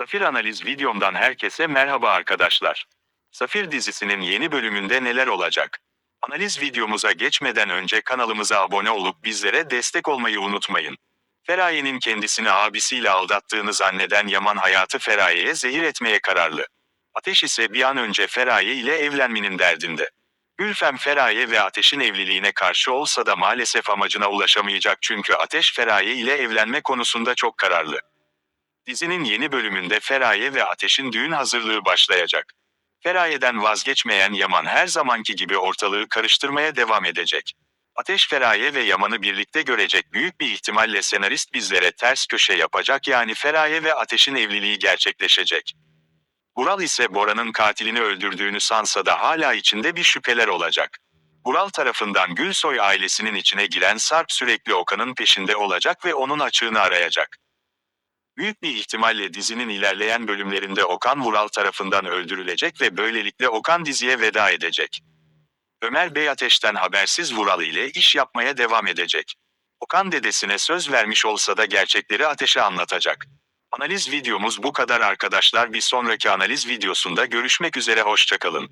Safir Analiz videomdan herkese merhaba arkadaşlar. Safir dizisinin yeni bölümünde neler olacak? Analiz videomuza geçmeden önce kanalımıza abone olup bizlere destek olmayı unutmayın. Feraye'nin kendisini abisiyle aldattığını zanneden Yaman hayatı Feraye'ye zehir etmeye kararlı. Ateş ise bir an önce Feraye ile evlenmenin derdinde. Gülfem Feraye ve Ateş'in evliliğine karşı olsa da maalesef amacına ulaşamayacak çünkü Ateş Feraye ile evlenme konusunda çok kararlı. Dizinin yeni bölümünde Feraye ve Ateş'in düğün hazırlığı başlayacak. Feraye'den vazgeçmeyen Yaman her zamanki gibi ortalığı karıştırmaya devam edecek. Ateş Feraye ve Yaman'ı birlikte görecek büyük bir ihtimalle senarist bizlere ters köşe yapacak yani Feraye ve Ateş'in evliliği gerçekleşecek. Bural ise Bora'nın katilini öldürdüğünü sansa da hala içinde bir şüpheler olacak. Bural tarafından Gülsoy ailesinin içine giren Sarp sürekli Okan'ın peşinde olacak ve onun açığını arayacak. Büyük bir ihtimalle dizinin ilerleyen bölümlerinde Okan Vural tarafından öldürülecek ve böylelikle Okan diziye veda edecek. Ömer Bey ateşten habersiz Vural ile iş yapmaya devam edecek. Okan dedesine söz vermiş olsa da gerçekleri ateşe anlatacak. Analiz videomuz bu kadar arkadaşlar bir sonraki analiz videosunda görüşmek üzere hoşçakalın.